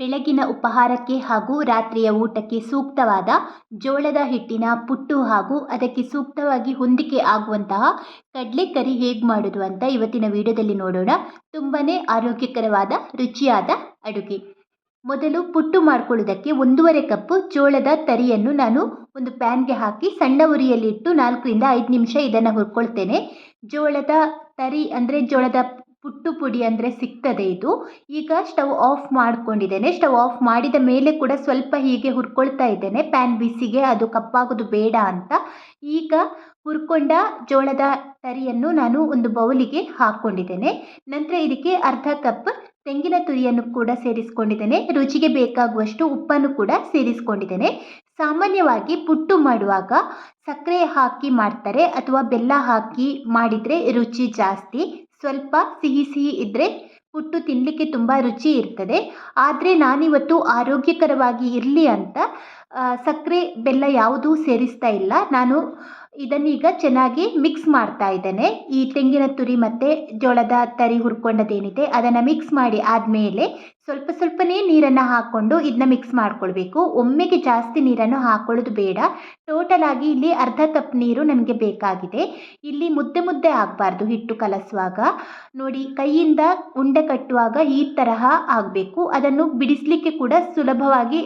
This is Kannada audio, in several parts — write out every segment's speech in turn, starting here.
ಬೆಳಗಿನ ಉಪಹಾರಕ್ಕೆ ಹಾಗೂ ರಾತ್ರಿಯ ಊಟಕ್ಕೆ ಸೂಕ್ತವಾದ ಜೋಳದ ಹಿಟ್ಟಿನ ಪುಟ್ಟು ಹಾಗೂ ಅದಕ್ಕೆ ಸೂಕ್ತವಾಗಿ ಹೊಂದಿಕೆ ಆಗುವಂತಹ ಕಡಲೆಕರಿ ಹೇಗೆ ಮಾಡೋದು ಅಂತ ಇವತ್ತಿನ ವಿಡಿಯೋದಲ್ಲಿ ನೋಡೋಣ. ತುಂಬಾ ಆರೋಗ್ಯಕರವಾದ, ರುಚಿಯಾದ ಅಡುಗೆ. ಮೊದಲು ಪುಟ್ಟು ಮಾಡ್ಕೊಳ್ಳೋದಕ್ಕೆ ಒಂದೂವರೆ ಕಪ್ಪು ಜೋಳದ ತರಿಯನ್ನು ನಾನು ಒಂದು ಪ್ಯಾನ್ಗೆ ಹಾಕಿ ಸಣ್ಣ ಉರಿಯಲ್ಲಿಟ್ಟು ನಾಲ್ಕರಿಂದ ಐದು ನಿಮಿಷ ಇದನ್ನು ಹುರ್ಕೊಳ್ತೇನೆ. ಜೋಳದ ತರಿ ಅಂದರೆ ಜೋಳದ ಪುಟ್ಟು ಪುಡಿ ಅಂದರೆ ಸಿಗ್ತದೆ ಇದು. ಈಗ ಸ್ಟವ್ ಆಫ್ ಮಾಡ್ಕೊಂಡಿದ್ದೇನೆ. ಸ್ಟವ್ ಆಫ್ ಮಾಡಿದ ಮೇಲೆ ಕೂಡ ಸ್ವಲ್ಪ ಹೀಗೆ ಹುರ್ಕೊಳ್ತಾ ಇದ್ದೇನೆ. ಪ್ಯಾನ್ ಬಿಸಿಗೆ ಅದು ಕಪ್ಪಾಗೋದು ಬೇಡ ಅಂತ. ಈಗ ಹುರ್ಕೊಂಡ ಜೋಳದ ತರಿಯನ್ನು ನಾನು ಒಂದು ಬೌಲಿಗೆ ಹಾಕ್ಕೊಂಡಿದ್ದೇನೆ ನಂತರ ಇದಕ್ಕೆ ಅರ್ಧ ಕಪ್ ತೆಂಗಿನ ತುರಿಯನ್ನು ಕೂಡ ಸೇರಿಸ್ಕೊಂಡಿದ್ದೇನೆ. ರುಚಿಗೆ ಬೇಕಾಗುವಷ್ಟು ಉಪ್ಪನ್ನು ಕೂಡ ಸೇರಿಸ್ಕೊಂಡಿದ್ದೇನೆ. ಸಾಮಾನ್ಯವಾಗಿ ಪುಟ್ಟು ಮಾಡುವಾಗ ಸಕ್ಕರೆ ಹಾಕಿ ಮಾಡ್ತಾರೆ ಅಥವಾ ಬೆಲ್ಲ ಹಾಕಿ ಮಾಡಿದರೆ ರುಚಿ ಜಾಸ್ತಿ. ಸ್ವಲ್ಪ ಸಿಹಿ ಸಿಹಿ ಇದ್ದರೆ ಪುಟ್ಟು ತಿನ್ನಲಿಕ್ಕೆ ತುಂಬ ರುಚಿ ಇರ್ತದೆ. ಆದರೆ ನಾನಿವತ್ತು ಆರೋಗ್ಯಕರವಾಗಿ ಇರಲಿ ಅಂತ ಸಕ್ಕರೆ ಬೆಲ್ಲ ಯಾವುದೂ ಸೇರಿಸ್ತಾ ಇಲ್ಲ. ನಾನು ಇದನ್ನೀಗ ಚೆನ್ನಾಗಿ ಮಿಕ್ಸ್ ಮಾಡ್ತಾ ಇದ್ದೇನೆ. ಈ ತೆಂಗಿನ ತುರಿ ಮತ್ತು ಜೋಳದ ತರಿ ಹುರ್ಕೊಂಡದೇನಿದೆ, ಅದನ್ನು ಮಿಕ್ಸ್ ಮಾಡಿ ಆದಮೇಲೆ ಸ್ವಲ್ಪ ಸ್ವಲ್ಪನೇ ನೀರನ್ನು ಹಾಕ್ಕೊಂಡು ಇದನ್ನ ಮಿಕ್ಸ್ ಮಾಡ್ಕೊಳ್ಬೇಕು. ಒಮ್ಮೆಗೆ ಜಾಸ್ತಿ ನೀರನ್ನು ಹಾಕೊಳ್ಳೋದು ಬೇಡ. ಟೋಟಲ್ ಆಗಿ ಇಲ್ಲಿ ಅರ್ಧ ಕಪ್ ನೀರು ನನಗೆ ಬೇಕಾಗಿದೆ. ಇಲ್ಲಿ ಮುದ್ದೆ ಮುದ್ದೆ ಆಗಬಾರ್ದು ಹಿಟ್ಟು ಕಲಸುವಾಗ. ನೋಡಿ, ಕೈಯಿಂದ ಉಂಡೆ ಕಟ್ಟುವಾಗ ಈ ತರಹ ಆಗಬೇಕು. ಅದನ್ನು ಬಿಡಿಸಲಿಕ್ಕೆ ಕೂಡ ಸುಲಭವಾಗಿ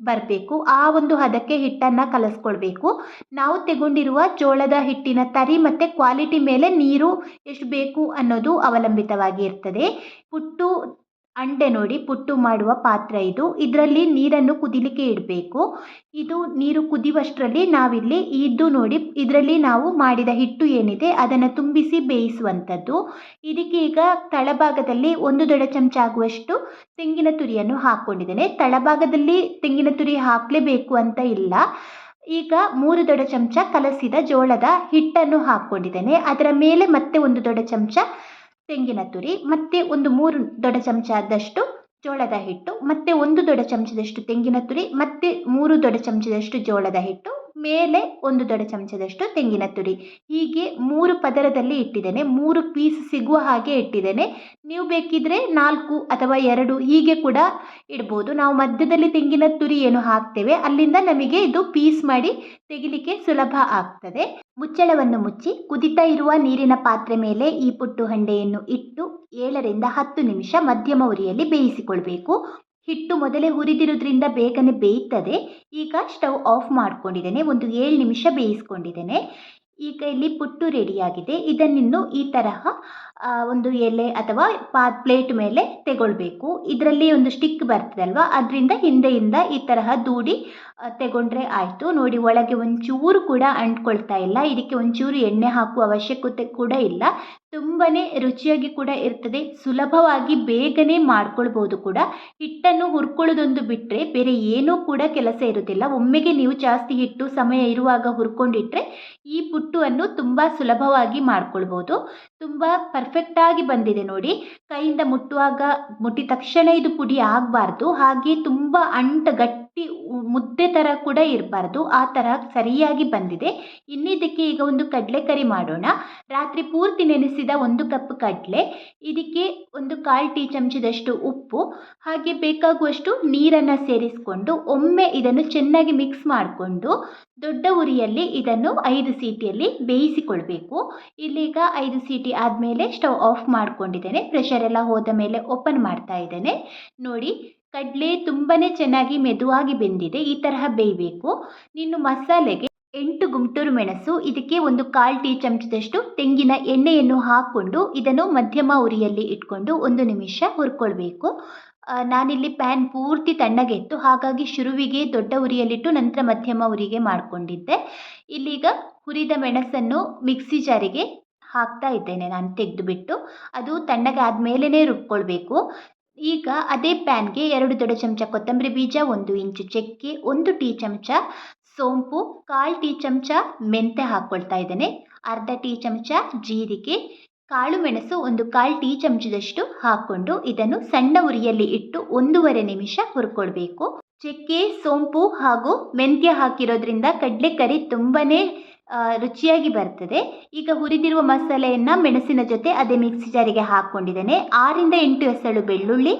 ಬರಬೇಕು. ಆ ಒಂದು ಹದಕ್ಕೆ ಹಿಟ್ಟನ್ನು ಕಲಸ್ಕೊಳ್ಬೇಕು. ನಾವು ತಗೊಂಡಿರುವ ಜೋಳದ ಹಿಟ್ಟಿನ ತರಿ ಮತ್ತು ಕ್ವಾಲಿಟಿ ಮೇಲೆ ನೀರು ಎಷ್ಟು ಬೇಕು ಅನ್ನೋದು ಅವಲಂಬಿತವಾಗಿ ಇರ್ತದೆ ಪುಟ್ಟು ಅಂಡೆ ನೋಡಿ ಪುಟ್ಟು ಮಾಡುವ ಪಾತ್ರ ಇದು. ಇದರಲ್ಲಿ ನೀರನ್ನು ಕುದಿಲಿಕ್ಕೆ ಇಡಬೇಕು. ಇದು ನೀರು ಕುದಿಯುವಷ್ಟರಲ್ಲಿ ನಾವಿಲ್ಲಿ ಇದು ನೋಡಿ ಇದರಲ್ಲಿ ನಾವು ಮಾಡಿದ ಹಿಟ್ಟು ಏನಿದೆ ಅದನ್ನು ತುಂಬಿಸಿ ಬೇಯಿಸುವಂಥದ್ದು. ಇದಕ್ಕೆ ಈಗ ತಳಭಾಗದಲ್ಲಿ ಒಂದು ದೊಡ್ಡ ಚಮಚ ಆಗುವಷ್ಟು ತೆಂಗಿನ ತುರಿಯನ್ನು ಹಾಕ್ಕೊಂಡಿದ್ದೇನೆ. ತಳಭಾಗದಲ್ಲಿ ತೆಂಗಿನ ತುರಿ ಹಾಕಲೇಬೇಕು ಅಂತ ಇಲ್ಲ. ಈಗ ಮೂರು ದೊಡ್ಡ ಚಮಚ ಕಲಸಿದ ಜೋಳದ ಹಿಟ್ಟನ್ನು ಹಾಕ್ಕೊಂಡಿದ್ದೇನೆ. ಅದರ ಮೇಲೆ ಮತ್ತೆ ಒಂದು ದೊಡ್ಡ ಚಮಚ ತೆಂಗಿನ ತುರಿ, ಮತ್ತು ಒಂದು ಮೂರು ದೊಡ್ಡ ಚಮಚದಷ್ಟು ಜೋಳದ ಹಿಟ್ಟು, ಮತ್ತು ಒಂದು ದೊಡ್ಡ ಚಮಚದಷ್ಟು ತೆಂಗಿನ ತುರಿ, ಮತ್ತು ಮೂರು ದೊಡ್ಡ ಚಮಚದಷ್ಟು ಜೋಳದ ಹಿಟ್ಟು. ಮೇಲೆ ಒಂದು ದೊಡ್ಡ ಚಮಚದಷ್ಟು ತೆಂಗಿನ ತುರಿ. ಹೀಗೆ ಮೂರು ಪದರದಲ್ಲಿ ಇಟ್ಟಿದ್ದೇನೆ. ಮೂರು ಪೀಸ್ ಸಿಗುವ ಹಾಗೆ ಇಟ್ಟಿದ್ದೇನೆ. ನೀವು ಬೇಕಿದ್ರೆ ನಾಲ್ಕು ಅಥವಾ ಎರಡು ಹೀಗೆ ಕೂಡ ಇಡ್ಬೋದು. ನಾವು ಮಧ್ಯದಲ್ಲಿ ತೆಂಗಿನ ತುರಿ ಏನು ಹಾಕ್ತೇವೆ, ಅಲ್ಲಿಂದ ನಮಗೆ ಇದು ಪೀಸ್ ಮಾಡಿ ತೆಗಿಲಿಕ್ಕೆ ಸುಲಭ ಆಗ್ತದೆ. ಮುಚ್ಚಳವನ್ನು ಮುಚ್ಚಿ ಕುದಿತಾ ಇರುವ ನೀರಿನ ಪಾತ್ರೆ ಮೇಲೆ ಈ ಪುಟ್ಟು ಹಂಡೆಯನ್ನು ಇಟ್ಟು ಏಳರಿಂದ ಹತ್ತು ನಿಮಿಷ ಮಧ್ಯಮ ಉರಿಯಲ್ಲಿ ಬೇಯಿಸಿಕೊಳ್ಬೇಕು. ಹಿಟ್ಟು ಮೊದಲೇ ಹುರಿದಿರೋದ್ರಿಂದ ಬೇಗನೆ ಬೇಯ್ತದೆ. ಈಗ ಸ್ಟವ್ ಆಫ್ ಮಾಡ್ಕೊಂಡಿದ್ದೇನೆ. ಒಂದು ಏಳು ನಿಮಿಷ ಬೇಯಿಸ್ಕೊಂಡಿದ್ದೇನೆ. ಈಗ ಇಲ್ಲಿ ಪುಟ್ಟು ರೆಡಿಯಾಗಿದೆ. ಇದನ್ನಿನ್ನು ಈ ತರಹ ಒಂದು ಎಲೆ ಅಥವಾ ಪಾ, ಪ್ಲೇಟ್ ಮೇಲೆ ತೆಗೊಳ್ಬೇಕು. ಇದರಲ್ಲಿ ಒಂದು ಸ್ಟಿಕ್ ಬರ್ತದಲ್ವ? ಅದರಿಂದ ಹಿಂದೆಯಿಂದ ಈ ತರಹ ದೂಡಿ ತೆಗೊಂಡ್ರೆ ಆಯಿತು. ನೋಡಿ, ಒಳಗೆ ಒಂಚೂರು ಕೂಡ ಅಂಟ್ಕೊಳ್ತಾ ಇಲ್ಲ. ಇದಕ್ಕೆ ಒಂಚೂರು ಎಣ್ಣೆ ಹಾಕುವ ಅವಶ್ಯಕತೆ ಕೂಡ ಇಲ್ಲ. ತುಂಬಾ ರುಚಿಯಾಗಿ ಕೂಡ ಇರ್ತದೆ. ಸುಲಭವಾಗಿ ಬೇಗನೆ ಮಾಡ್ಕೊಳ್ಬೋದು ಕೂಡ. ಹಿಟ್ಟನ್ನು ಹುರ್ಕೊಳ್ಳೋದೊಂದು ಬಿಟ್ಟರೆ ಬೇರೆ ಏನೂ ಕೂಡ ಕೆಲಸ ಇರೋದಿಲ್ಲ. ಒಮ್ಮೆಗೆ ನೀವು ಜಾಸ್ತಿ ಹಿಟ್ಟು ಸಮಯ ಇರುವಾಗ ಹುರ್ಕೊಂಡಿಟ್ರೆ ಈ ಪುಟ್ಟುವನ್ನು ತುಂಬ ಸುಲಭವಾಗಿ ಮಾಡ್ಕೊಳ್ಬೋದು. ತುಂಬ ಪರ್ಫೆಕ್ಟಾಗಿ ಬಂದಿದೆ ನೋಡಿ. ಕೈಯಿಂದ ಮುಟ್ಟುವಾಗ ಮುಟ್ಟಿದ ತಕ್ಷಣ ಇದು ಪುಡಿ ಆಗಬಾರ್ದು. ಹಾಗೆ ತುಂಬ ಅಂಟು ಗಟ್ಟಿ ಮುದ್ದೆ ಥರ ಕೂಡ ಇರಬಾರ್ದು. ಆ ಥರ ಸರಿಯಾಗಿ ಬಂದಿದೆ. ಇನ್ನಿದಕ್ಕೆ ಈಗ ಒಂದು ಕಡಲೆಕರಿ ಮಾಡೋಣ. ರಾತ್ರಿ ಪೂರ್ತಿ ನೆನೆಸಿದ ಒಂದು ಕಪ್ ಕಡಲೆ, ಇದಕ್ಕೆ ಒಂದು ಕಾಲು ಟೀ ಚಮಚದಷ್ಟು ಉಪ್ಪು, ಹಾಗೆ ಬೇಕಾಗುವಷ್ಟು ನೀರನ್ನು ಸೇರಿಸಿಕೊಂಡು ಒಮ್ಮೆ ಇದನ್ನು ಚೆನ್ನಾಗಿ ಮಿಕ್ಸ್ ಮಾಡಿಕೊಂಡು ದೊಡ್ಡ ಉರಿಯಲ್ಲಿ ಇದನ್ನು ಐದು ಸೀಟಿಯಲ್ಲಿ ಬೇಯಿಸಿಕೊಳ್ಬೇಕು. ಇಲ್ಲೀಗ ಐದು ಸೀಟಿ ಆದಮೇಲೆ ಸ್ಟವ್ ಆಫ್ ಮಾಡ್ಕೊಂಡಿದ್ದೇನೆ. ಪ್ರೆಷರ್ ಎಲ್ಲ ಹೋದ ಮೇಲೆ ಓಪನ್ ಮಾಡ್ತಾ ಇದ್ದೇನೆ. ನೋಡಿ ಕಡಲೆ ತುಂಬಾ ಚೆನ್ನಾಗಿ ಮೆದುವಾಗಿ ಬೆಂದಿದೆ. ಈ ತರಹ ಬೇಯಬೇಕು. ನೀನು ಮಸಾಲೆಗೆ ಎಂಟು ಗುಂಟೂರು ಮೆಣಸು, ಇದಕ್ಕೆ ಒಂದು ಕಾಲು ಟೀ ಚಮಚದಷ್ಟು ತೆಂಗಿನ ಎಣ್ಣೆಯನ್ನು ಹಾಕ್ಕೊಂಡು ಇದನ್ನು ಮಧ್ಯಮ ಉರಿಯಲ್ಲಿ ಇಟ್ಕೊಂಡು ಒಂದು ನಿಮಿಷ ಹುರ್ಕೊಳ್ಬೇಕು. ನಾನಿಲ್ಲಿ ಪ್ಯಾನ್ ಪೂರ್ತಿ ತಣ್ಣಗೆತ್ತು, ಹಾಗಾಗಿ ಶುರುವಿಗೆ ದೊಡ್ಡ ಉರಿಯಲ್ಲಿಟ್ಟು ನಂತರ ಮಧ್ಯಮ ಉರಿಗೆ ಮಾಡಿಕೊಂಡಿದ್ದೆ. ಇಲ್ಲೀಗ ಹುರಿದ ಮೆಣಸನ್ನು ಮಿಕ್ಸಿ ಜಾರಿಗೆ ಹಾಕ್ತಾ ಇದ್ದೇನೆ ನಾನು ತೆಗೆದುಬಿಟ್ಟು. ಅದು ತಣ್ಣಗಾದ ಮೇಲೇ ರುಬ್ಕೊಳ್ಬೇಕು. ಈಗ ಅದೇ ಪ್ಯಾನ್ಗೆ ಎರಡು ದೊಡ್ಡ ಚಮಚ ಕೊತ್ತಂಬರಿ ಬೀಜ, ಒಂದು ಇಂಚು ಚಕ್ಕೆ, ಒಂದು ಟೀ ಚಮಚ ಸೋಂಪು, ಕಾಲು ಟೀ ಚಮಚ ಮೆಂತ್ಯ ಹಾಕ್ಕೊಳ್ತಾ ಇದ್ದೇನೆ. ಅರ್ಧ ಟೀ ಚಮಚ ಜೀರಿಗೆ, ಕಾಳು ಮೆಣಸು ಒಂದು ಕಾಲು ಟೀ ಚಮಚದಷ್ಟು ಹಾಕ್ಕೊಂಡು ಇದನ್ನು ಸಣ್ಣ ಉರಿಯಲ್ಲಿ ಇಟ್ಟು ಒಂದೂವರೆ ನಿಮಿಷ ಹುರ್ಕೊಳ್ಬೇಕು. ಚಕ್ಕೆ, ಸೋಂಪು ಹಾಗೂ ಮೆಂತ್ಯ ಹಾಕಿರೋದ್ರಿಂದ ಕಡಲೆಕರಿ ತುಂಬಾ ರುಚಿಯಾಗಿ ಬರ್ತದೆ. ಈಗ ಹುರಿದಿರುವ ಮಸಾಲೆಯನ್ನು ಮೆಣಸಿನ ಜೊತೆ ಅದೇ ಮಿಕ್ಸಿ ಜಾರಿಗೆ ಹಾಕ್ಕೊಂಡಿದ್ದೇನೆ ಆರಿಂದ ಎಂಟು ಎಸಳು ಬೆಳ್ಳುಳ್ಳಿ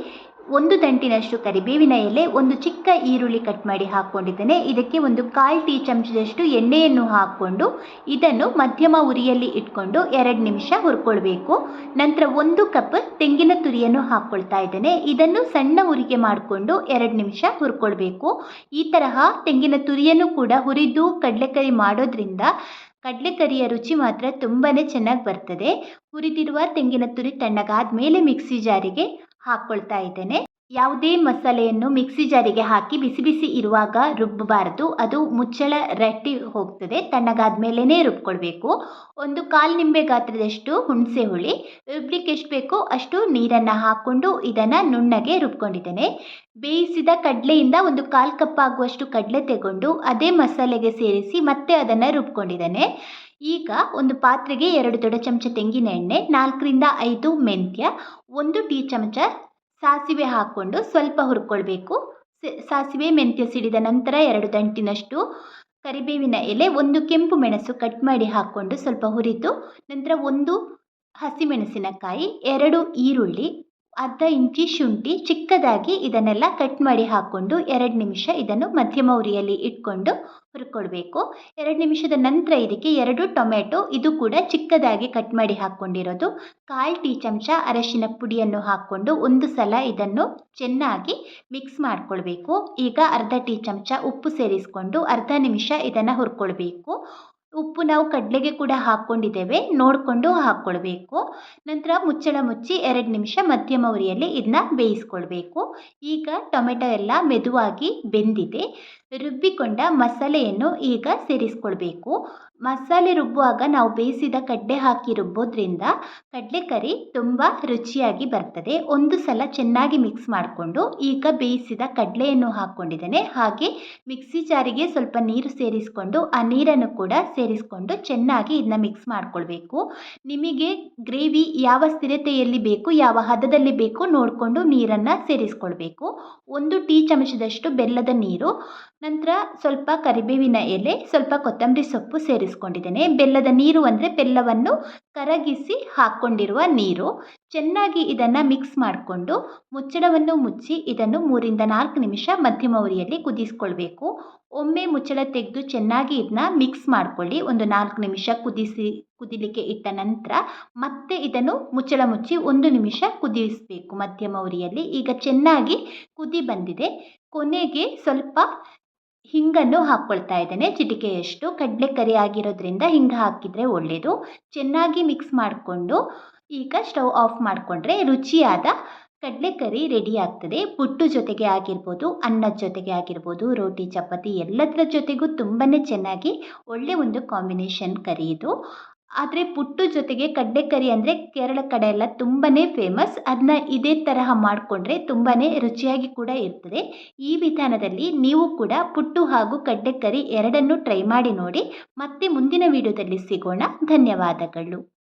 ಒಂದು ದಂಟಿನಷ್ಟು ಕರಿಬೇವಿನ ಎಲೆ, ಒಂದು ಚಿಕ್ಕ ಈರುಳ್ಳಿ ಕಟ್ ಮಾಡಿ ಹಾಕ್ಕೊಂಡಿದ್ದೇನೆ ಇದಕ್ಕೆ ಒಂದು ಕಾಲು ಟೀ ಚಮಚದಷ್ಟು ಎಣ್ಣೆಯನ್ನು ಹಾಕ್ಕೊಂಡು ಇದನ್ನು ಮಧ್ಯಮ ಉರಿಯಲ್ಲಿ ಇಟ್ಕೊಂಡು ಎರಡು ನಿಮಿಷ ಹುರ್ಕೊಳ್ಬೇಕು. ನಂತರ ಒಂದು ಕಪ್ ತೆಂಗಿನ ತುರಿಯನ್ನು ಹಾಕ್ಕೊಳ್ತಾ ಇದ್ದೇನೆ. ಇದನ್ನು ಸಣ್ಣ ಉರಿಗೆ ಮಾಡಿಕೊಂಡು ಎರಡು ನಿಮಿಷ ಹುರ್ಕೊಳ್ಬೇಕು. ಈ ತರಹ ತೆಂಗಿನ ತುರಿಯನ್ನು ಕೂಡ ಹುರಿದು ಕಡಲೆಕರಿ ಮಾಡೋದ್ರಿಂದ ಕಡಲೆಕರಿಯ ರುಚಿ ಮಾತ್ರ ತುಂಬಾ ಚೆನ್ನಾಗಿ ಬರ್ತದೆ. ಹುರಿದಿರುವ ತೆಂಗಿನ ತುರಿ ತಣ್ಣಗಾದ ಮೇಲೆ ಮಿಕ್ಸಿ ಜಾರಿಗೆ ಹಾಕ್ಕೊಳ್ತಾ ಇದ್ದೇನೆ. ಯಾವುದೇ ಮಸಾಲೆಯನ್ನು ಮಿಕ್ಸಿ ಜಾರಿಗೆ ಹಾಕಿ ಬಿಸಿ ಬಿಸಿ ಇರುವಾಗ ರುಬ್ಬಬಾರದು. ಅದು ಮುಚ್ಚಳ ರಟ್ಟಿ ಹೋಗ್ತದೆ. ತಣ್ಣಗಾದ ಮೇಲೇ ರುಬ್ಕೊಳ್ಬೇಕು. ಒಂದು ಕಾಲು ನಿಂಬೆ ಗಾತ್ರದಷ್ಟು ಹುಣಸೆ ಹುಳಿ. ರುಬ್ಲಿಕ್ಕೆ ಎಷ್ಟು ಬೇಕೋ ಅಷ್ಟು ನೀರನ್ನು ಹಾಕ್ಕೊಂಡು ಇದನ್ನು ನುಣ್ಣಗೆ ರುಬ್ಕೊಂಡಿದ್ದೇನೆ. ಬೇಯಿಸಿದ ಕಡಲೆಯಿಂದ ಒಂದು ಕಾಲು ಕಪ್ ಆಗುವಷ್ಟು ಕಡಲೆ ತಗೊಂಡು ಅದೇ ಮಸಾಲೆಗೆ ಸೇರಿಸಿ ಮತ್ತೆ ಅದನ್ನು ರುಬ್ಕೊಂಡಿದ್ದೇನೆ. ಈಗ ಒಂದು ಪಾತ್ರೆಗೆ ಎರಡು ದೊಡ್ಡ ಚಮಚ ತೆಂಗಿನ ಎಣ್ಣೆ, ನಾಲ್ಕರಿಂದ ಐದು ಮೆಂತ್ಯ, ಒಂದು ಟೀ ಚಮಚ ಸಾಸಿವೆ ಹಾಕ್ಕೊಂಡು ಸ್ವಲ್ಪ ಹುರ್ಕೊಳ್ಬೇಕು. ಸಾಸಿವೆ ಮೆಂತ್ಯ ಸಿಡಿದ ನಂತರ ಎರಡು ದಂಟಿನಷ್ಟು ಕರಿಬೇವಿನ ಎಲೆ, ಒಂದು ಕೆಂಪು ಮೆಣಸು ಕಟ್ ಮಾಡಿ ಹಾಕ್ಕೊಂಡು ಸ್ವಲ್ಪ ಹುರಿದು, ನಂತರ ಒಂದು ಹಸಿಮೆಣಸಿನಕಾಯಿ, ಎರಡು ಈರುಳ್ಳಿ ಅರ್ಧ ಇಂಚಿ ಶುಂಠಿ ಚಿಕ್ಕದಾಗಿ ಇದನ್ನೆಲ್ಲ ಕಟ್ ಮಾಡಿ ಹಾಕ್ಕೊಂಡು ಎರಡು ನಿಮಿಷ ಇದನ್ನು ಮಧ್ಯಮ ಉರಿಯಲ್ಲಿ ಇಟ್ಕೊಂಡು ಹುರ್ಕೊಳ್ಬೇಕು ಎರಡು ನಿಮಿಷದ ನಂತರ ಇದಕ್ಕೆ ಎರಡು ಟೊಮೆಟೊ, ಇದು ಕೂಡ ಚಿಕ್ಕದಾಗಿ ಕಟ್ ಮಾಡಿ ಹಾಕ್ಕೊಂಡಿರೋದು. ಕಾಲು ಟೀ ಚಮಚ ಅರಶಿನ ಪುಡಿಯನ್ನು ಹಾಕ್ಕೊಂಡು ಒಂದು ಸಲ ಇದನ್ನು ಚೆನ್ನಾಗಿ ಮಿಕ್ಸ್ ಮಾಡ್ಕೊಳ್ಬೇಕು. ಈಗ ಅರ್ಧ ಟೀ ಚಮಚ ಉಪ್ಪು ಸೇರಿಸ್ಕೊಂಡು ಅರ್ಧ ನಿಮಿಷ ಇದನ್ನು ಹುರ್ಕೊಳ್ಬೇಕು. ಉಪ್ಪು ನಾವು ಕಡಲೆಗೆ ಕೂಡ ಹಾಕ್ಕೊಂಡಿದ್ದೇವೆ. ನೋಡಿಕೊಂಡು ಹಾಕ್ಕೊಳ್ಬೇಕು. ನಂತರ ಮುಚ್ಚಳ ಮುಚ್ಚಿ ಎರಡು ನಿಮಿಷ ಮಧ್ಯಮ ಉರಿಯಲ್ಲಿ ಇದನ್ನ ಬೇಯಿಸ್ಕೊಳ್ಬೇಕು. ಈಗ ಟೊಮೆಟೊ ಎಲ್ಲ ಮೆದುವಾಗಿ ಬೆಂದಿದೆ. ರುಬ್ಬಿಕೊಂಡ ಮಸಾಲೆಯನ್ನು ಈಗ ಸೇರಿಸ್ಕೊಳ್ಬೇಕು. ಮಸಾಲೆ ರುಬ್ಬುವಾಗ ನಾವು ಬೇಯಿಸಿದ ಕಡಲೆ ಹಾಕಿ ರುಬ್ಬೋದ್ರಿಂದ ಕಡಲೆ ಕರಿ ತುಂಬ ರುಚಿಯಾಗಿ ಬರ್ತದೆ. ಒಂದು ಸಲ ಚೆನ್ನಾಗಿ ಮಿಕ್ಸ್ ಮಾಡಿಕೊಂಡು ಈಗ ಬೇಯಿಸಿದ ಕಡಲೆಯನ್ನು ಹಾಕ್ಕೊಂಡಿದ್ದೇನೆ. ಹಾಗೆ ಮಿಕ್ಸಿ ಜಾರಿಗೆ ಸ್ವಲ್ಪ ನೀರು ಸೇರಿಸ್ಕೊಂಡು ಆ ನೀರನ್ನು ಕೂಡ ಸೇರಿಸ್ಕೊಂಡು ಚೆನ್ನಾಗಿ ಇದನ್ನ ಮಿಕ್ಸ್ ಮಾಡಿಕೊಳ್ಬೇಕು. ನಿಮಗೆ ಗ್ರೇವಿ ಯಾವ ಸ್ಥಿರತೆಯಲ್ಲಿ ಬೇಕು, ಯಾವ ಹದದಲ್ಲಿ ಬೇಕು ನೋಡಿಕೊಂಡು ನೀರನ್ನು ಸೇರಿಸ್ಕೊಳ್ಬೇಕು. ಒಂದು ಟೀ ಚಮಚದಷ್ಟು ಬೆಲ್ಲದ ನೀರು ನಂತರ ಸ್ವಲ್ಪ ಕರಿಬೇವಿನ ಎಲೆ, ಸ್ವಲ್ಪ ಕೊತ್ತಂಬರಿ ಸೊಪ್ಪು ಸೇರಿಸ್ಕೊಂಡಿದ್ದೇನೆ. ಬೆಲ್ಲದ ನೀರು ಅಂದರೆ ಬೆಲ್ಲವನ್ನು ಕರಗಿಸಿ ಹಾಕ್ಕೊಂಡಿರುವ ನೀರು. ಚೆನ್ನಾಗಿ ಇದನ್ನು ಮಿಕ್ಸ್ ಮಾಡಿಕೊಂಡು ಮುಚ್ಚಳವನ್ನು ಮುಚ್ಚಿ ಇದನ್ನು ಮೂರಿಂದ ನಾಲ್ಕು ನಿಮಿಷ ಮಧ್ಯಮ ಉರಿಯಲ್ಲಿ ಕುದಿಸ್ಕೊಳ್ಬೇಕು. ಒಮ್ಮೆ ಮುಚ್ಚಳ ತೆಗೆದು ಚೆನ್ನಾಗಿ ಇದನ್ನ ಮಿಕ್ಸ್ ಮಾಡಿಕೊಳ್ಳಿ. ಒಂದು ನಾಲ್ಕು ನಿಮಿಷ ಕುದಿಸಿ ಕುದಿಲಿಕ್ಕೆ ಇಟ್ಟ ನಂತರ ಮತ್ತೆ ಇದನ್ನು ಮುಚ್ಚಳ ಮುಚ್ಚಿ ಒಂದು ನಿಮಿಷ ಕುದಿಸಬೇಕು ಮಧ್ಯಮ ಉರಿಯಲ್ಲಿ ಈಗ ಚೆನ್ನಾಗಿ ಕುದಿ ಬಂದಿದೆ. ಕೊನೆಗೆ ಸ್ವಲ್ಪ ಹಿಂಗನ್ನು ಹಾಕ್ಕೊಳ್ತಾ ಇದ್ದೇನೆ. ಚಿಟಿಕೆಯಷ್ಟು ಕಡಲೆಕರಿ ಆಗಿರೋದ್ರಿಂದ ಹಿಂಗೆ ಹಾಕಿದರೆ ಒಳ್ಳೆಯದು ಚೆನ್ನಾಗಿ ಮಿಕ್ಸ್ ಮಾಡಿಕೊಂಡು ಈಗ ಸ್ಟವ್ ಆಫ್ ಮಾಡಿಕೊಂಡ್ರೆ ರುಚಿಯಾದ ಕಡಲೆಕರಿ ರೆಡಿ ಆಗ್ತದೆ. ಪುಟ್ಟು ಜೊತೆಗೆ ಆಗಿರ್ಬೋದು, ಅನ್ನದ ಜೊತೆಗೆ ಆಗಿರ್ಬೋದು, ರೋಟಿ, ಚಪಾತಿ ಎಲ್ಲದರ ಜೊತೆಗೂ ತುಂಬಾ ಚೆನ್ನಾಗಿ ಒಳ್ಳೆಯ ಒಂದು ಕಾಂಬಿನೇಷನ್ ಕರಿ ಇದು. ಆದರೆ ಪುಟ್ಟು ಜೊತೆಗೆ ಕಡಲೆಕರಿ ಅಂದರೆ ಕೇರಳ ಕಡೆ ಎಲ್ಲ ತುಂಬಾ ಫೇಮಸ್ ಅದನ್ನ ಇದೇ ತರಹ ಮಾಡಿಕೊಂಡ್ರೆ ತುಂಬಾ ರುಚಿಯಾಗಿ ಕೂಡ ಇರ್ತದೆ. ಈ ವಿಧಾನದಲ್ಲಿ ನೀವು ಕೂಡ ಪುಟ್ಟು ಹಾಗೂ ಕಡಲೆಕರಿ ಎರಡನ್ನೂ ಟ್ರೈ ಮಾಡಿ ನೋಡಿ. ಮತ್ತೆ ಮುಂದಿನ ವಿಡಿಯೋದಲ್ಲಿ ಸಿಗೋಣ. ಧನ್ಯವಾದಗಳು.